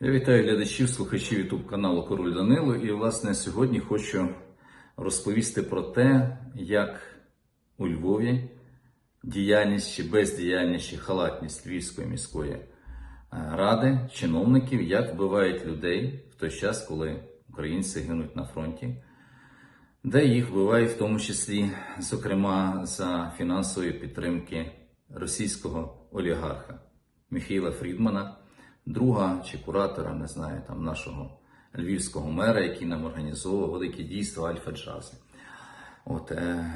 Я вітаю глядачів, слухачів YouTube каналу Король Данило. І, власне, сьогодні хочу розповісти про те, як у Львові діяльність чи бездіяльність чи халатність Львівської міської е, ради, чиновників, як вбивають людей в той час, коли українці гинуть на фронті, де їх вбивають в тому числі, зокрема, за фінансової підтримки російського олігарха Міхайла Фрідмана, друга чи куратора, не знаю, там нашого львівського мера, який нам організовував велике дійство Альфа Джаз. От, е,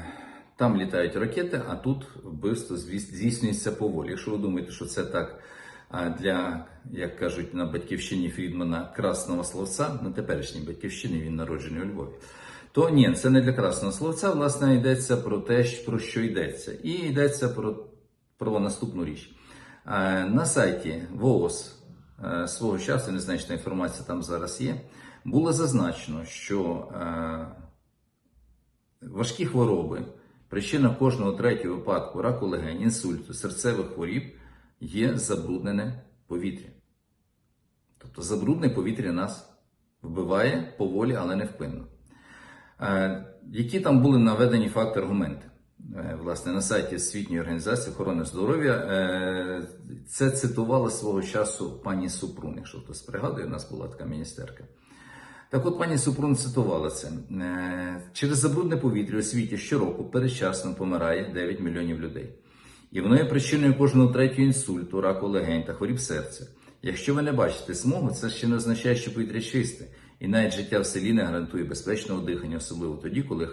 там літають ракети, а тут вбивство здійснюється поволі. Якщо ви думаєте, що це так для, як кажуть на батьківщині Фрідмана, красного словця, на теперішній батьківщині він народжений у Львові. То ні, це не для красного словця, власне, йдеться про те, про що йдеться. І йдеться про, про наступну річ. Е, На сайті ВООЗ свого часу, не знаю, чи та інформація там зараз є, було зазначено, що е, важкі хвороби, причина кожного третього випадку раку легень, інсульту, серцевих хворіб є забруднене повітря. Тобто забруднене повітря нас вбиває поволі, але невпинно. Е, Які там були наведені факти аргументи? Е, Власне, на сайті Світньої організації охорони здоров'я е, це цитувала свого часу пані Супрун, якщо хтось пригадує, у нас була така міністерка. Так от пані Супрун цитувала це. Е, Через забрудне повітря у світі щороку передчасно помирає 9 мільйонів людей. І воно є причиною кожного третього інсульту, раку легень та хворіб серця. Якщо ви не бачите смогу, це ще не означає, що повітря чисте. І навіть життя в селі не гарантує безпечного дихання, особливо тоді, коли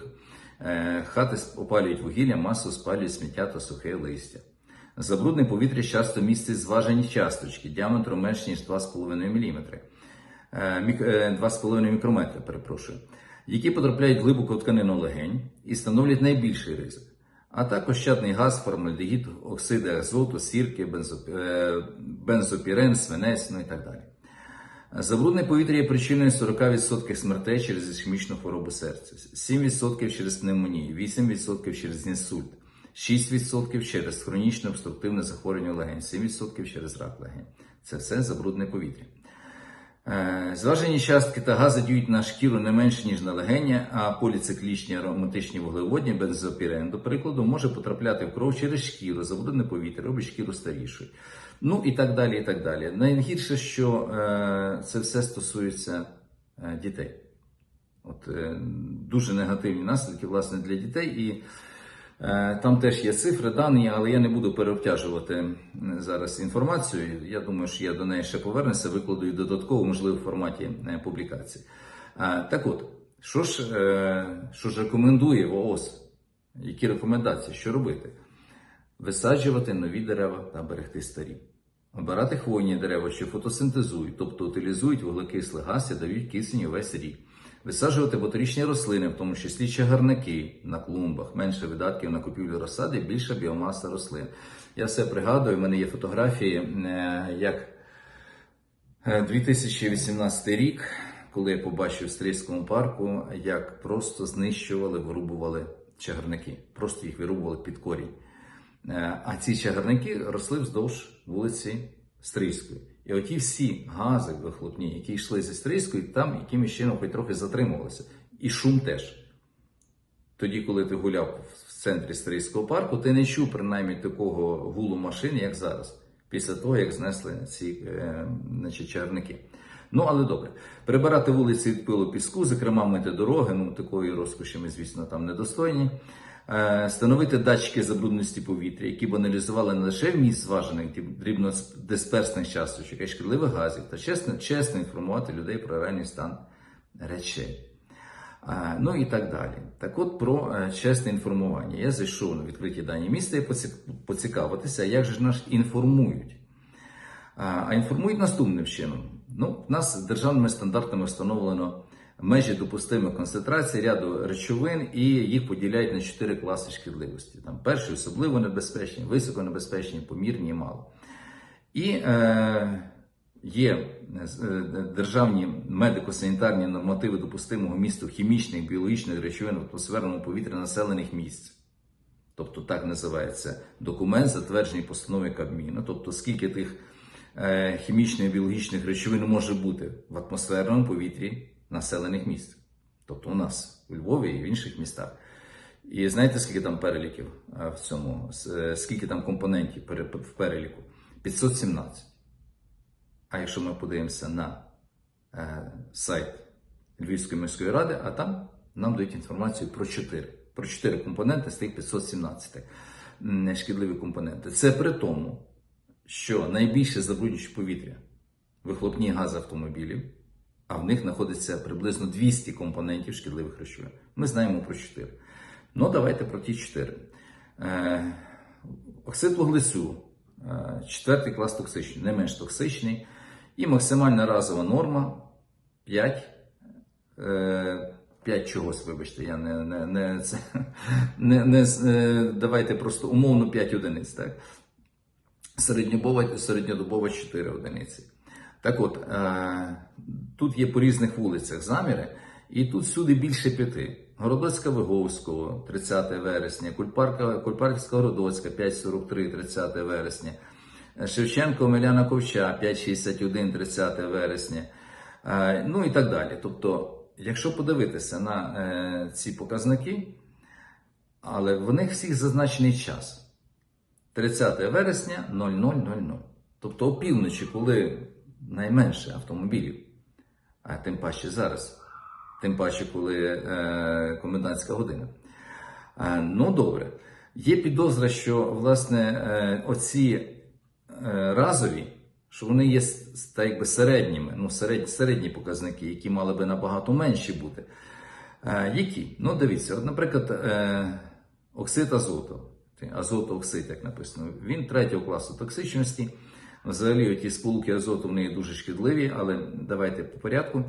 хати опалюють вугілля, масу спалюють сміття та сухе листя. Забрудне повітря часто містить зважені часточки діаметром менш ніж 2,5 мм. Е, мік- е, 2,5 мікрометри, перепрошую, які потрапляють глибоко в тканину легень і становлять найбільший ризик. А також щадний газ, формальдегід, оксиди азоту, сірки, е, бензопірен, свинець, ну і так далі. Забрудне повітря є причиною 40% смертей через ішемічну хворобу серця, 7% через пневмонію, 8% через інсульт, 6% через хронічне обструктивне захворювання легень, 7% через рак легень. Це все забрудне повітря. Е, Зважені частки та гази діють на шкіру не менше, ніж на легення, а поліциклічні ароматичні вуглеводні, бензопірен, до прикладу, може потрапляти в кров через шкіру, забрудне повітря, робить шкіру старішою. Ну і так далі. і так далі. Найгірше, що е, це все стосується е, дітей. От, е, дуже негативні наслідки власне, для дітей. І Там теж є цифри, дані, але я не буду переобтяжувати зараз інформацію. Я думаю, що я до неї ще повернуся, викладу і додатково, можливо, в форматі публікації. Так от, що ж, що ж рекомендує ВООЗ? Які рекомендації? Що робити? Висаджувати нові дерева та берегти старі. Обирати хвойні дерева, що фотосинтезують, тобто утилізують вуглекислий газ і дають кисень увесь рік. Висаджувати ботанічні рослини, в тому числі чагарники на клумбах, менше видатків на купівлю розсади, більша біомаса рослин. Я все пригадую, в мене є фотографії, е, як е, 2018 рік, коли я побачив в Стрийському парку, як просто знищували, вирубували чагарники, просто їх вирубували під корінь. Е, А ці чагарники росли вздовж вулиці Стрийської. І оті всі гази вихлопні, які йшли зі Стрийської, там якимось чином хоч трохи затримувалися. І шум теж. Тоді, коли ти гуляв в центрі Стрийського парку, ти не чув принаймні такого гулу машин, як зараз, після того, як знесли ці е, значить, чарники. Ну, але добре. Прибирати вулиці від пилу піску, зокрема мити дороги, ну такої розкоші ми, звісно, там недостойні. Е, Встановити датчики забрудненості повітря, які б аналізували не лише вміст зважених дрібнодисперсних часточок, а й шкідливих газів, та чесно, чесно інформувати людей про реальний стан речей. Ну і так далі. Так от про е, чесне інформування. Я зайшов на відкриті дані міста і поцікавитися, як же нас інформують. А інформують наступним чином. Ну, в нас державними стандартами встановлено межі допустимої концентрації ряду речовин, і їх поділяють на чотири класи шкідливості. Там перший особливо небезпечні, високонебезпечні, помірні і мало. І е, є е, державні медико-санітарні нормативи допустимого місту хімічних, біологічних речовин в атмосферному повітрі населених місць. Тобто так називається документ, затверджений постановою Кабміну. Тобто, скільки тих е, хімічних біологічних речовин може бути в атмосферному повітрі населених міст. Тобто у нас у Львові і в інших містах. І знаєте, скільки там переліків е, в цьому, е, скільки там компонентів в переліку? 517. А якщо ми подивимося на е, сайт Львівської міської ради, а там нам дають інформацію про 4. Про 4 компоненти з тих 517 м, шкідливі компоненти. Це при тому, що найбільше забруднюючі повітря вихлопні гази автомобілів, а в них знаходиться приблизно 200 компонентів шкідливих речовин. Ми знаємо про 4. Ну, давайте про ті 4. Е, оксид вуглецю, е, четвертий клас токсичний, не менш токсичний. І максимальна разова норма 5. Е, 5 чогось, вибачте, я не, не, не, це, не, не, е, давайте просто умовно 5 одиниць. Так? Середньодобова 4 одиниці. Так от, е, тут є по різних вулицях заміри, і тут всюди більше п'яти. Городоцька Виговського, 30 вересня, Кульпарська Городоцька, 5.43, 30 вересня, Шевченко Омеляна Ковча, 5.61, 30 вересня, е, ну і так далі. Тобто, якщо подивитися на е, ці показники, але в них всіх зазначений час. 30 вересня 00.00. Тобто опівночі, коли найменше автомобілів, а тим паче зараз, тим паче, коли е, комендантська година. Е, ну, добре. Є підозра, що власне е, оці е, разові, що вони є так якби середніми, ну, серед, середні показники, які мали би набагато менші бути. Е, які? Ну, дивіться, от, наприклад, е, оксид азоту, азотооксид, як написано, він третього класу токсичності. Взагалі, ті сполуки азоту вони є дуже шкідливі, але давайте по порядку.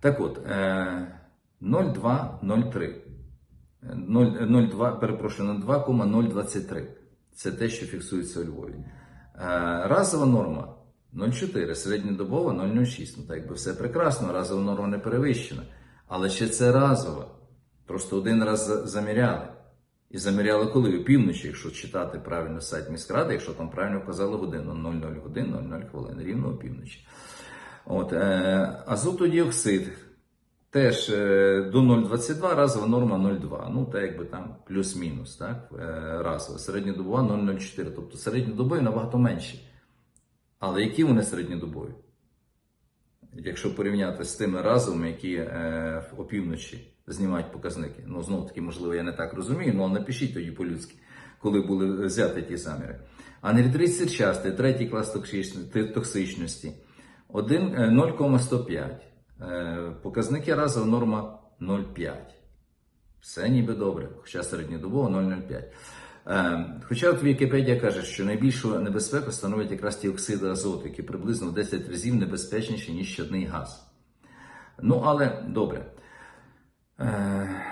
Так от, е, 0,203. 0,02, перепрошую, на 2,023. Це те, що фіксується у Львові. Е, Разова норма 0,4, середньодобова 0,06. Ну, так якби все прекрасно, разова норма не перевищена. Але ще це разова. Просто один раз заміряли. І заміряли коли? У півночі, якщо читати правильно сайт міськради, якщо там правильно вказали годину 00 годин, 00 хвилин, рівно опівночі. От, е, азотодіоксид теж е, до 0,22, разова норма 0,2. Ну, так якби там плюс-мінус, так, е, разова. Середньодобова 0,04, тобто середньодобові набагато менші. Але які вони середньодобові? Якщо порівняти з тими разовими, які е, опівночі знімають показники. Ну, знову таки, можливо, я не так розумію, ну, але напишіть тоді по-людськи, коли були взяти ті заміри. Анрідрит сірчастий, третій клас токсичності, токсичності, один- е, 0,105. Е, Показники разова норма 0,5. Все ніби добре, хоча середньодобово 0,05. Е, Хоча от Вікіпедія каже, що найбільшу небезпеку становить якраз ті оксиди азоту, які приблизно в 10 разів небезпечніші, ніж щодний газ. Ну, але добре. Е,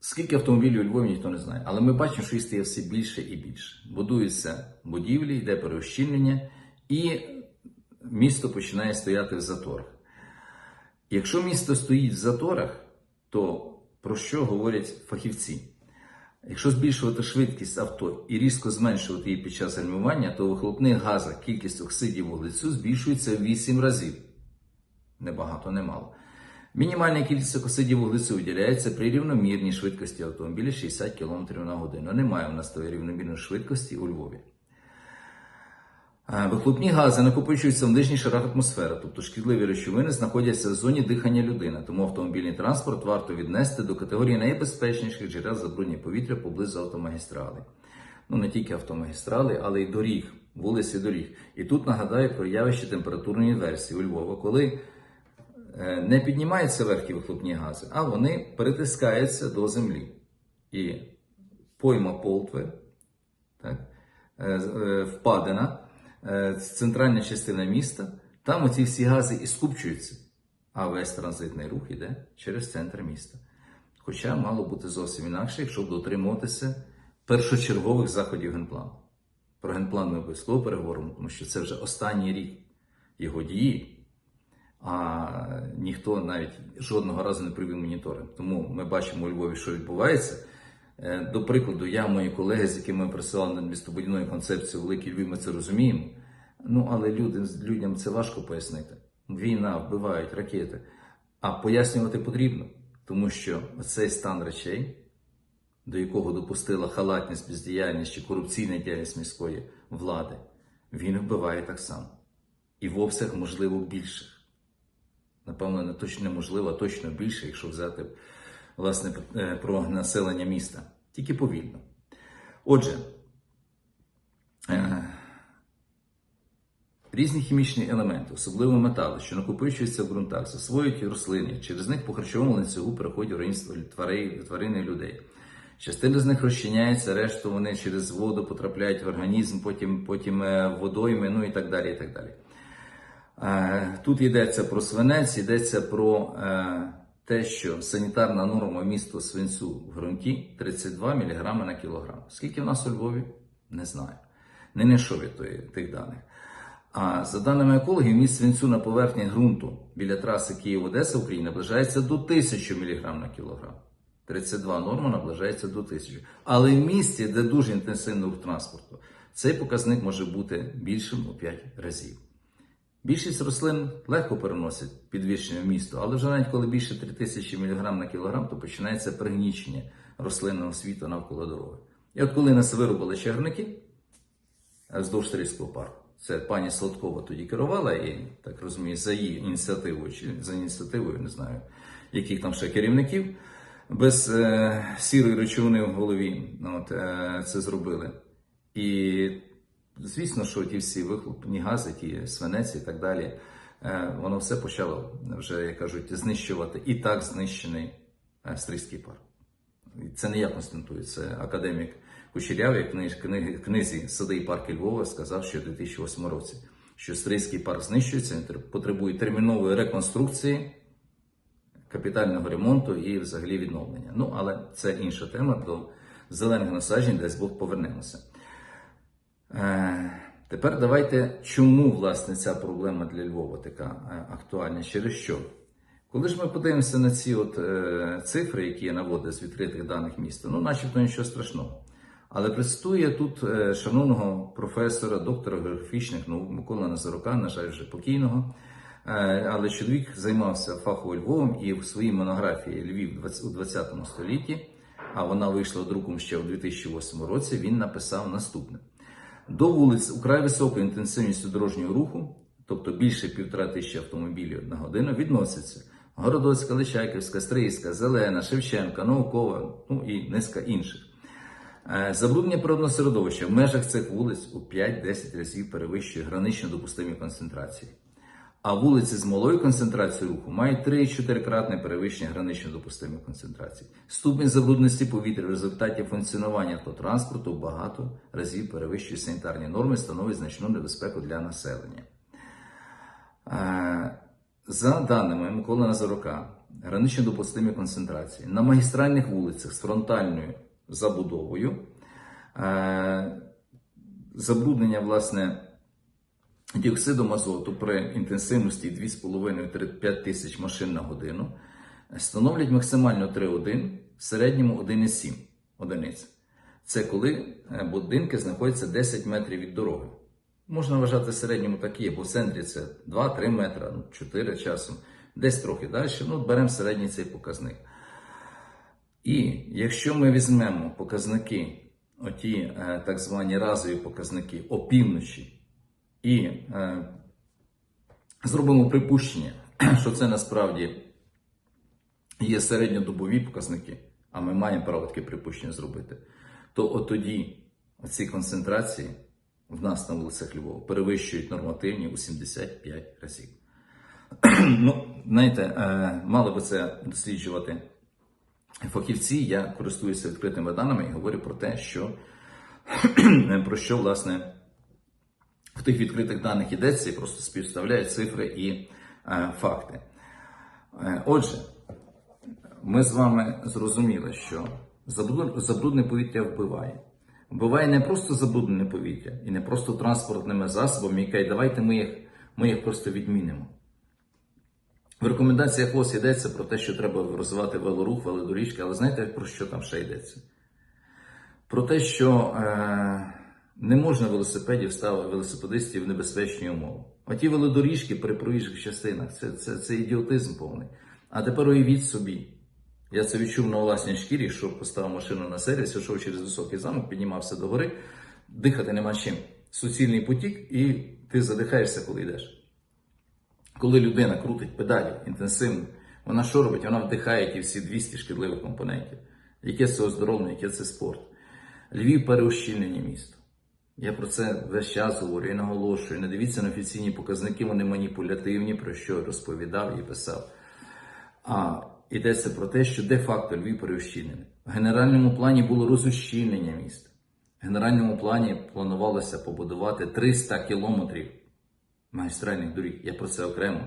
Скільки автомобілів у Львові ніхто не знає, але ми бачимо, що їх стає все більше і більше. Будуються будівлі, йде переощільнення, і місто починає стояти в заторах. Якщо місто стоїть в заторах, то про що говорять фахівці? Якщо збільшувати швидкість авто і різко зменшувати її під час гальмування, то у вихлопних кількість оксидів вуглецю збільшується в 8 разів. Небагато, немало. Мінімальна кількість оксидів вуглецю виділяється при рівномірній швидкості автомобіля 60 км на годину. Немає в нас тої рівномірної швидкості у Львові. Е, Вихлопні гази накопичуються в нижніх шарах атмосфери, тобто шкідливі речовини знаходяться в зоні дихання людини, тому автомобільний транспорт варто віднести до категорії найбезпечніших джерел забруднення повітря поблизу автомагістрали. Ну не тільки автомагістрали, але й доріг, вулиці доріг. І тут нагадаю про явище температурної інверсії у Львова, коли е, не піднімаються верхні вихлопні гази, а вони перетискаються до землі. І пойма Полтви, так, е, впадина, центральна частина міста, там оці всі гази і скупчуються, а весь транзитний рух йде через центр міста. Хоча мало бути зовсім інакше, якщо дотримуватися першочергових заходів генплану. Про генплан ми обов'язково переговоримо, тому що це вже останній рік його дії, а ніхто навіть жодного разу не провів моніторинг. Тому ми бачимо у Львові, що відбувається. Е, До прикладу, я, мої колеги, з якими ми працювали над містобудівною концепцією Великий Львів, ми це розуміємо. Ну, але люди, людям це важко пояснити. Війна, вбивають ракети. А пояснювати потрібно, тому що цей стан речей, до якого допустила халатність, бездіяльність чи корупційна діяльність міської влади, він вбиває так само. І в обсяг, можливо, більших. Напевно, не точно неможливо, а точно більше, якщо взяти власне е, про населення міста. Тільки повільно. Отже, е, різні хімічні елементи, особливо метали, що накопичуються в ґрунтах, засвоюють рослини, через них по харчовому ланцюгу переходять організм тварин, і людей. Частина з них розчиняється, решту вони через воду потрапляють в організм, потім, потім е, водойми, ну і так далі. І так далі. Тут йдеться про свинець, йдеться про те, що санітарна норма місту свинцю в ґрунті 32 мг на кілограм. Скільки в нас у Львові? Не знаю. Не знайшов я тих даних. А за даними екологів, міст свинцю на поверхні ґрунту біля траси Київ-Одеса Україна наближається до 1000 мг на кілограм. 32 норма наближається до 1000. Але в місті, де дуже інтенсивний рух транспорту, цей показник може бути більшим у 5 разів. Більшість рослин легко переносять підвищення в місто, але вже навіть коли більше 3000 мг на кілограм, то починається пригнічення рослинного світу навколо дороги. І от коли нас вирубали чагарники е, вздовж Стрийського парку, це пані Сладкова тоді керувала і, так розумію, за її ініціативою, чи за ініціативою, не знаю, яких там ще керівників, без е, сірої речовини в голові от, е, це зробили. І Звісно, що ті всі вихлопні гази, ті свинець і так далі, е, воно все почало вже, як кажуть, знищувати і так знищений е, Стрийський парк. Це не я констатую, це академік Кучерявий в книги- книзі Сади і парки Львова сказав, що в 2008 році, що Стрийський парк знищується, потребує термінової реконструкції, капітального ремонту і взагалі відновлення. Ну, але це інша тема до зелених насаджень, десь Бог повернемося. Е, Тепер давайте, чому власне ця проблема для Львова така е, актуальна? Через що? Коли ж ми подивимося на ці от, е, цифри, які я наводив з відкритих даних міста, ну, начебто нічого страшного. Але представує тут е, шановного професора, доктора географічних наук Микола Назарука, на жаль, вже покійного. Е, але чоловік займався фахово Львовом і в своїй монографії Львів у 20 столітті, а вона вийшла друком ще у 2008 році, він написав наступне. До вулиць украй високою інтенсивністю дорожнього руху, тобто більше півтора тисячі автомобілів на годину, відносяться Городоцька, Личайківська, Стрийська, Зелена, Шевченка, Наукова, ну і низка інших. Е, Забруднення природного середовища в межах цих вулиць у 5-10 разів перевищує гранично допустимі концентрації. А вулиці з малою концентрацією руху мають 3-4 кратне перевищення гранично допустимих концентрацій. Ступінь забрудності повітря в результаті функціонування автотранспорту багато разів перевищує санітарні норми, становить значну небезпеку для населення. Е, За даними Миколи Назарука, гранично допустимі концентрації на магістральних вулицях з фронтальною забудовою, е, забруднення, власне, діоксидом азоту при інтенсивності 2,5-5 тисяч машин на годину становлять максимально 3,1, в середньому 1,7 одиниць. Це коли е, будинки знаходяться 10 метрів від дороги. Можна вважати середньому так і є, бо в центрі це 2-3 метри, ну, 4 часом, десь трохи далі. Ну, беремо середній цей показник. І якщо ми візьмемо показники, оті е, так звані разові показники опівночі, і е, зробимо припущення, що це насправді є середньодобові показники, а ми маємо право таке припущення зробити, то от тоді ці концентрації в нас на вулицях Львова перевищують нормативні у 75 разів. ну, знаєте, е, мали би це досліджувати фахівці. Я користуюся відкритими даними і говорю про те, що про що власне в тих відкритих даних йдеться і просто співставляють цифри і е, факти. Е, отже, ми з вами зрозуміли, що забруд- забруднене повітря вбиває. Вбиває не просто забруднене повітря і не просто транспортними засобами, яке давайте ми їх, ми їх просто відмінимо. В рекомендаціях ВОЗ йдеться про те, що треба розвивати велорух, велодоріжки, але знаєте, про що там ще йдеться? про те, що е, не можна велосипедів ставити велосипедистів в небезпечні умови. Оті велодоріжки при проїжджих частинах це, це, це ідіотизм повний. А тепер уявіть собі. Я це відчув на власній шкірі, що поставив машину на сервіс, йшов через високий замок, піднімався до гори, дихати нема чим. Суцільний потік, і ти задихаєшся, коли йдеш. Коли людина крутить педалі інтенсивно, вона що робить? Вона вдихає ті всі 200 шкідливих компонентів. Яке це оздоровлення, яке це спорт. Львів переущільнення місто. Я про це весь час говорю і наголошую. Не дивіться на офіційні показники, вони маніпулятивні, про що розповідав і писав. А йдеться про те, що де-факто Львів переущільнений. В генеральному плані було розущільнення міста. В генеральному плані планувалося побудувати 300 кілометрів магістральних доріг. Я про це окремо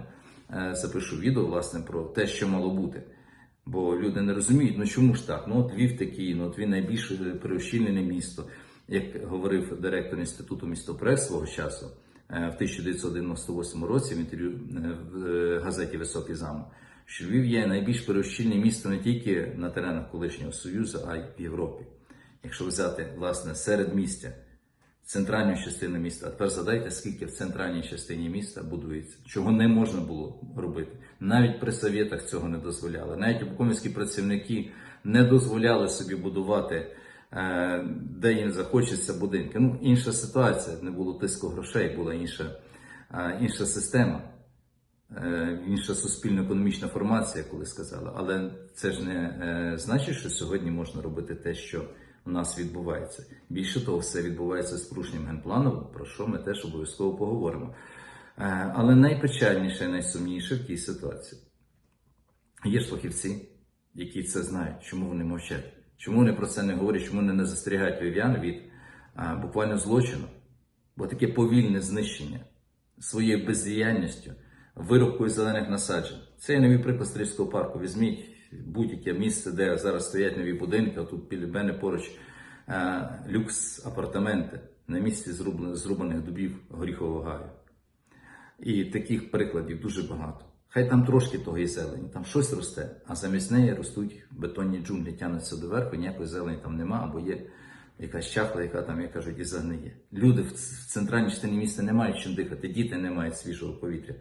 е, запишу відео, власне, про те, що мало бути. Бо люди не розуміють, ну чому ж так? Ну от Львів такий, ну от він найбільш переощільнене місто. Як говорив директор інституту містопрес свого часу е, в 1998 році в інтерв'ю е, в е, газеті Високий замок, що Львів є найбільш переощільне місто не тільки на теренах колишнього Союзу, а й в Європі. Якщо взяти власне серед містя, центральну частину міста, а тепер задайте, скільки в центральній частині міста будується, чого не можна було робити. Навіть при совєтах цього не дозволяли. Навіть обкомівські працівники не дозволяли собі будувати, де їм захочеться будинки. Ну, інша ситуація, не було тиску грошей, була інша, е, інша система. Е, інша суспільно-економічна формація, коли сказали. Але це ж не е, значить, що сьогодні можна робити те, що у нас відбувається. Більше того, все відбувається з порушенням генплану, про що ми теж обов'язково поговоримо. Е, але найпечальніше найсумніше в тій ситуації. Є ж фахівці, які це знають, чому вони мовчать, чому вони про це не говорять, чому вони не застерігають львів'ян від а, буквально злочину, бо таке повільне знищення своєю бездіяльністю, вирубкою зелених насаджень. Це є новий приклад Стрільського парку. Візьміть будь-яке місце, де зараз стоять нові будинки, а тут біля мене поруч а, люкс апартаменти на місці зрубаних дубів горіхового гаю. І таких прикладів дуже багато. Хай там трошки того і зелені, там щось росте, а замість неї ростуть бетонні джунглі, тянуться доверху, ніякої зелені там нема, або є якась чахла, яка там, як кажуть, і загниє. Люди в центральній частині міста не мають чим дихати, діти не мають свіжого повітря.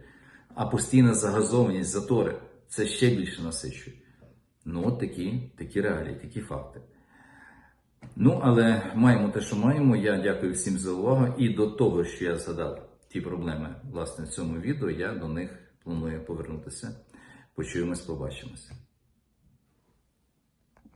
А постійна загазованість, затори це ще більше насичує. Ну, от такі, такі реалії, такі факти. Ну, але маємо те, що маємо. Я дякую всім за увагу. І до того, що я згадав ті проблеми, власне, в цьому відео, я до них планую повернутися. Почуємось, побачимося.